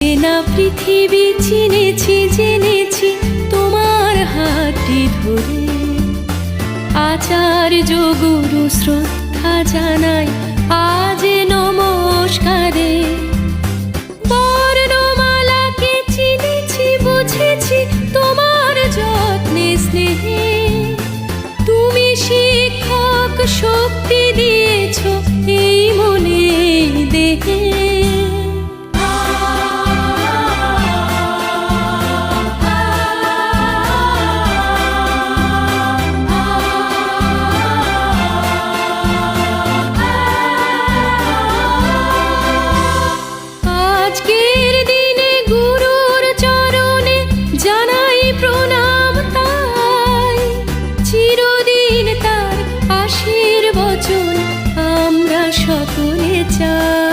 না পৃথিবী চিনেছি, জেনেছি তোমার হাতটি ধরে। আচার্য গুরু শ্রদ্ধা জানাই, আজ নমস্কারে। বর্ণমালাকে চিনেছি, বুঝেছি তোমার যত্নে স্নেহে। তুমি শিক্ষক শক্তি দিয়েছ আজকের দিনে গুরুর চরণে জানাই প্রণাম তাই। চিরদিন তার আশীর্বচন আমরা সকলে চাই।